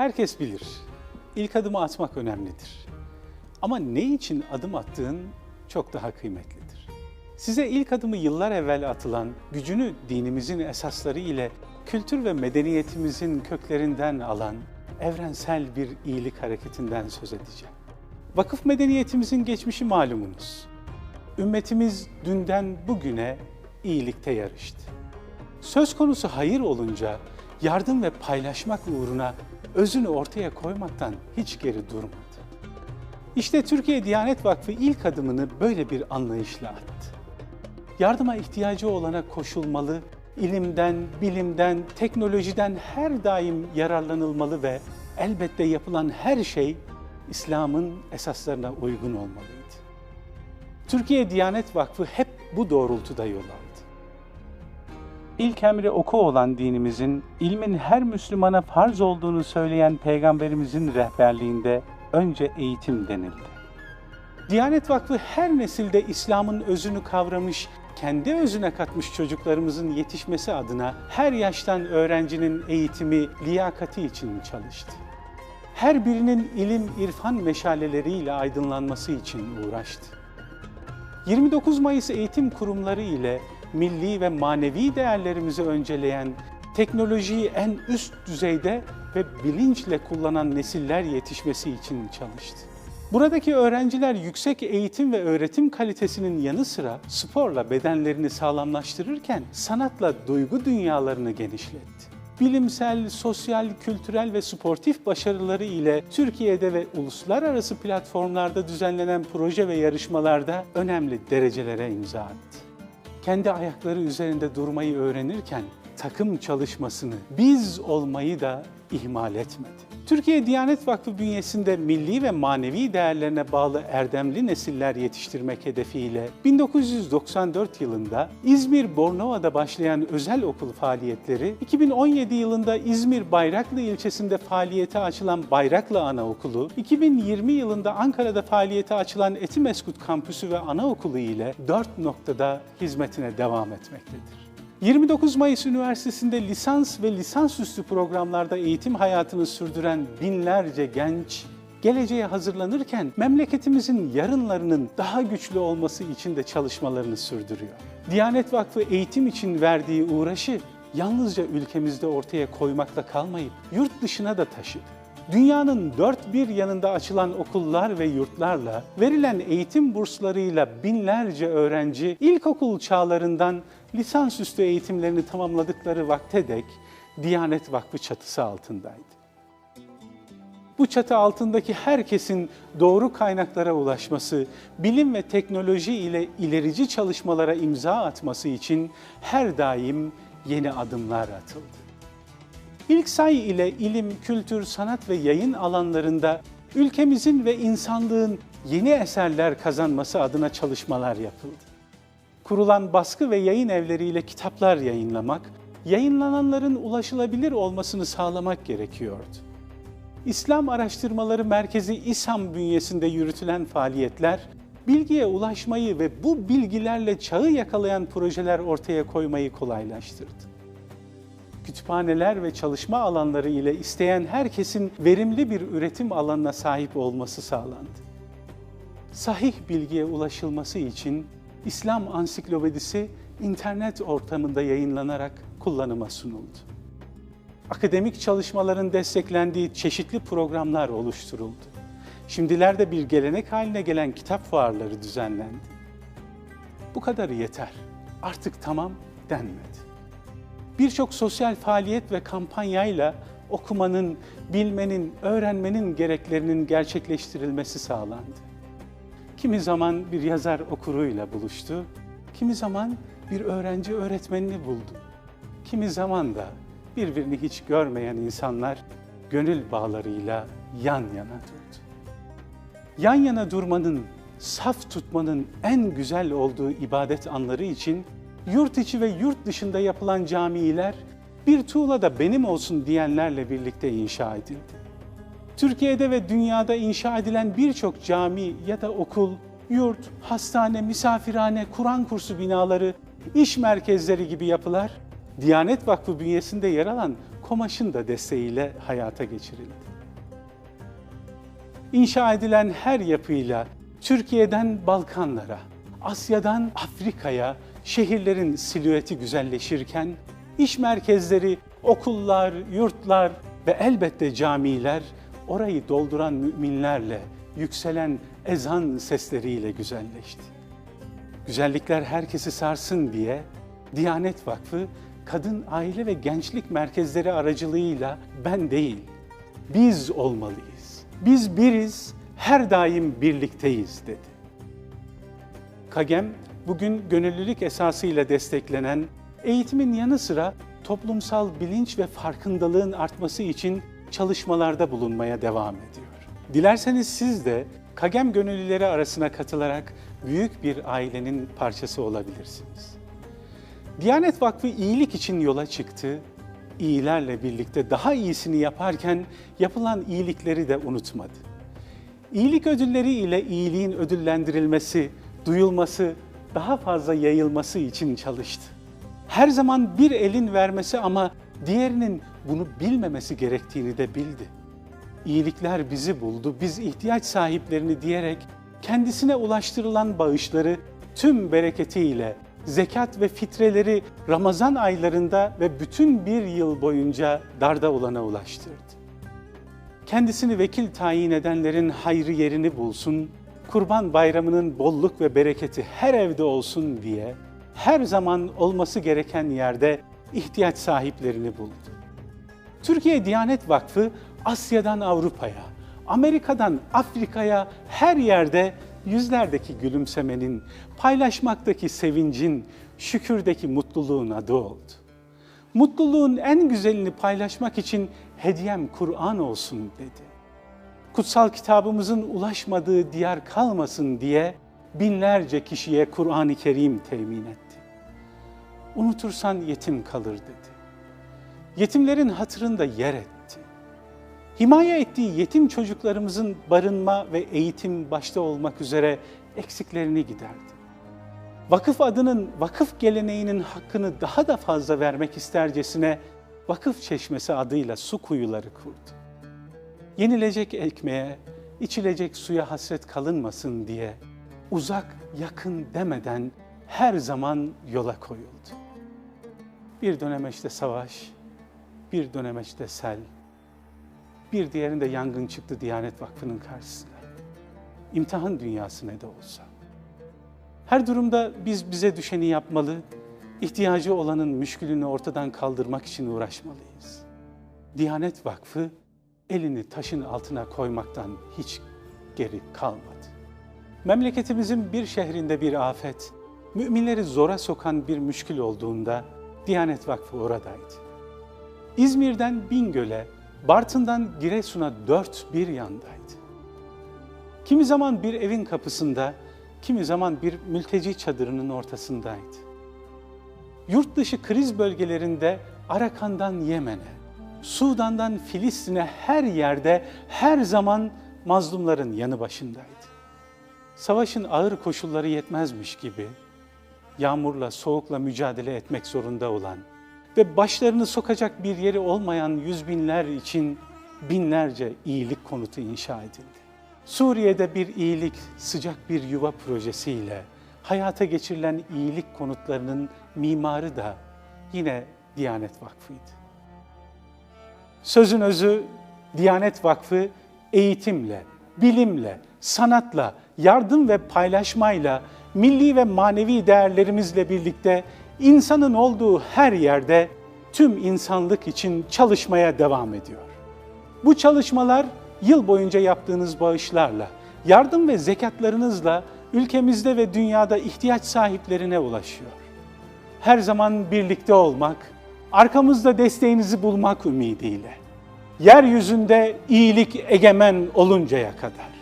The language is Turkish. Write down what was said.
Herkes bilir. İlk adımı atmak önemlidir. Ama ne için adım attığın çok daha kıymetlidir. Size ilk adımı yıllar evvel atılan, gücünü dinimizin esasları ile kültür ve medeniyetimizin köklerinden alan evrensel bir iyilik hareketinden söz edeceğim. Vakıf medeniyetimizin geçmişi malumunuz. Ümmetimiz dünden bugüne iyilikte yarıştı. Söz konusu hayır olunca yardım ve paylaşmak uğruna özünü ortaya koymaktan hiç geri durmadı. İşte Türkiye Diyanet Vakfı ilk adımını böyle bir anlayışla attı. Yardıma ihtiyacı olana koşulmalı, ilimden, bilimden, teknolojiden her daim yararlanılmalı ve elbette yapılan her şey İslam'ın esaslarına uygun olmalıydı. Türkiye Diyanet Vakfı hep bu doğrultuda yol aldı. İlk emri oku olan dinimizin, ilmin her Müslümana farz olduğunu söyleyen Peygamberimizin rehberliğinde önce eğitim denildi. Diyanet Vakfı her nesilde İslam'ın özünü kavramış, kendi özüne katmış çocuklarımızın yetişmesi adına her yaştan öğrencinin eğitimi, liyakati için çalıştı. Her birinin ilim, irfan meşaleleriyle aydınlanması için uğraştı. 29 Mayıs eğitim kurumları ile milli ve manevi değerlerimizi önceleyen, teknolojiyi en üst düzeyde ve bilinçle kullanan nesiller yetişmesi için çalıştı. Buradaki öğrenciler yüksek eğitim ve öğretim kalitesinin yanı sıra sporla bedenlerini sağlamlaştırırken sanatla duygu dünyalarını genişletti. Bilimsel, sosyal, kültürel ve sportif başarıları ile Türkiye'de ve uluslararası platformlarda düzenlenen proje ve yarışmalarda önemli derecelere imza attı. Kendi ayakları üzerinde durmayı öğrenirken takım çalışmasını, biz olmayı da ihmal etmedi. Türkiye Diyanet Vakfı bünyesinde milli ve manevi değerlerine bağlı erdemli nesiller yetiştirmek hedefiyle 1994 yılında İzmir Bornova'da başlayan özel okul faaliyetleri, 2017 yılında İzmir Bayraklı ilçesinde faaliyete açılan Bayraklı Anaokulu, 2020 yılında Ankara'da faaliyete açılan Etimeskut Kampüsü ve Anaokulu ile dört noktada hizmetine devam etmektedir. 29 Mayıs Üniversitesi'nde lisans ve lisansüstü programlarda eğitim hayatını sürdüren binlerce genç geleceğe hazırlanırken memleketimizin yarınlarının daha güçlü olması için de çalışmalarını sürdürüyor. Diyanet Vakfı eğitim için verdiği uğraşı yalnızca ülkemizde ortaya koymakla kalmayıp yurt dışına da taşıdı. Dünyanın dört bir yanında açılan okullar ve yurtlarla verilen eğitim burslarıyla binlerce öğrenci ilkokul çağlarından lisansüstü eğitimlerini tamamladıkları vakte dek Diyanet Vakfı çatısı altındaydı. Bu çatı altındaki herkesin doğru kaynaklara ulaşması, bilim ve teknoloji ile ilerici çalışmalara imza atması için her daim yeni adımlar atıldı. İlk say ile ilim, kültür, sanat ve yayın alanlarında ülkemizin ve insanlığın yeni eserler kazanması adına çalışmalar yapıldı. Kurulan baskı ve yayın evleriyle kitaplar yayınlamak, yayınlananların ulaşılabilir olmasını sağlamak gerekiyordu. İslam Araştırmaları Merkezi İSAM bünyesinde yürütülen faaliyetler, bilgiye ulaşmayı ve bu bilgilerle çağı yakalayan projeler ortaya koymayı kolaylaştırdı kütüphaneler ve çalışma alanları ile isteyen herkesin verimli bir üretim alanına sahip olması sağlandı. Sahih bilgiye ulaşılması için İslam Ansiklopedisi internet ortamında yayınlanarak kullanıma sunuldu. Akademik çalışmaların desteklendiği çeşitli programlar oluşturuldu. Şimdilerde bir gelenek haline gelen kitap fuarları düzenlendi. Bu kadarı yeter. Artık tamam denmedi birçok sosyal faaliyet ve kampanyayla okumanın, bilmenin, öğrenmenin gereklerinin gerçekleştirilmesi sağlandı. Kimi zaman bir yazar okuruyla buluştu, kimi zaman bir öğrenci öğretmenini buldu. Kimi zaman da birbirini hiç görmeyen insanlar gönül bağlarıyla yan yana durdu. Yan yana durmanın, saf tutmanın en güzel olduğu ibadet anları için yurt içi ve yurt dışında yapılan camiler bir tuğla da benim olsun diyenlerle birlikte inşa edildi. Türkiye'de ve dünyada inşa edilen birçok cami ya da okul, yurt, hastane, misafirhane, Kur'an kursu binaları, iş merkezleri gibi yapılar Diyanet Vakfı bünyesinde yer alan KOMAŞ'ın da desteğiyle hayata geçirildi. inşa edilen her yapıyla Türkiye'den Balkanlara, Asya'dan Afrika'ya şehirlerin silüeti güzelleşirken iş merkezleri, okullar, yurtlar ve elbette camiler orayı dolduran müminlerle, yükselen ezan sesleriyle güzelleşti. Güzellikler herkesi sarsın diye Diyanet Vakfı kadın aile ve gençlik merkezleri aracılığıyla ben değil, biz olmalıyız. Biz biriz, her daim birlikteyiz dedi. KAGEM bugün gönüllülük esasıyla desteklenen eğitimin yanı sıra toplumsal bilinç ve farkındalığın artması için çalışmalarda bulunmaya devam ediyor. Dilerseniz siz de KAGEM gönüllüleri arasına katılarak büyük bir ailenin parçası olabilirsiniz. Diyanet Vakfı iyilik için yola çıktı. İyilerle birlikte daha iyisini yaparken yapılan iyilikleri de unutmadı. İyilik ödülleri ile iyiliğin ödüllendirilmesi, duyulması, daha fazla yayılması için çalıştı. Her zaman bir elin vermesi ama diğerinin bunu bilmemesi gerektiğini de bildi. İyilikler bizi buldu, biz ihtiyaç sahiplerini diyerek kendisine ulaştırılan bağışları tüm bereketiyle zekat ve fitreleri Ramazan aylarında ve bütün bir yıl boyunca darda olana ulaştırdı. Kendisini vekil tayin edenlerin hayrı yerini bulsun, Kurban Bayramı'nın bolluk ve bereketi her evde olsun diye her zaman olması gereken yerde ihtiyaç sahiplerini buldu. Türkiye Diyanet Vakfı Asya'dan Avrupa'ya, Amerika'dan Afrika'ya her yerde yüzlerdeki gülümsemenin, paylaşmaktaki sevincin, şükürdeki mutluluğun adı oldu. Mutluluğun en güzelini paylaşmak için hediyem Kur'an olsun dedi. Kutsal kitabımızın ulaşmadığı diyar kalmasın diye binlerce kişiye Kur'an-ı Kerim temin etti. Unutursan yetim kalır dedi. Yetimlerin hatırında yer etti. Himaye ettiği yetim çocuklarımızın barınma ve eğitim başta olmak üzere eksiklerini giderdi. Vakıf adının, vakıf geleneğinin hakkını daha da fazla vermek istercesine Vakıf Çeşmesi adıyla su kuyuları kurdu. Yenilecek ekmeğe, içilecek suya hasret kalınmasın diye uzak, yakın demeden her zaman yola koyuldu. Bir dönemeçte savaş, bir dönemeçte sel, bir diğerinde yangın çıktı Diyanet Vakfı'nın karşısına. İmtihan dünyası ne de olsa. Her durumda biz bize düşeni yapmalı, ihtiyacı olanın müşkülünü ortadan kaldırmak için uğraşmalıyız. Diyanet Vakfı elini taşın altına koymaktan hiç geri kalmadı. Memleketimizin bir şehrinde bir afet, müminleri zora sokan bir müşkül olduğunda Diyanet Vakfı oradaydı. İzmir'den Bingöl'e, Bartın'dan Giresun'a dört bir yandaydı. Kimi zaman bir evin kapısında, kimi zaman bir mülteci çadırının ortasındaydı. Yurt dışı kriz bölgelerinde Arakan'dan Yemen'e, Sudan'dan Filistin'e her yerde her zaman mazlumların yanı başındaydı. Savaşın ağır koşulları yetmezmiş gibi yağmurla, soğukla mücadele etmek zorunda olan ve başlarını sokacak bir yeri olmayan yüz binler için binlerce iyilik konutu inşa edildi. Suriye'de bir iyilik, sıcak bir yuva projesiyle hayata geçirilen iyilik konutlarının mimarı da yine Diyanet Vakfı'ydı. Sözün özü Diyanet Vakfı eğitimle, bilimle, sanatla, yardım ve paylaşmayla, milli ve manevi değerlerimizle birlikte insanın olduğu her yerde tüm insanlık için çalışmaya devam ediyor. Bu çalışmalar yıl boyunca yaptığınız bağışlarla, yardım ve zekatlarınızla ülkemizde ve dünyada ihtiyaç sahiplerine ulaşıyor. Her zaman birlikte olmak, arkamızda desteğinizi bulmak ümidiyle. Yeryüzünde iyilik egemen oluncaya kadar.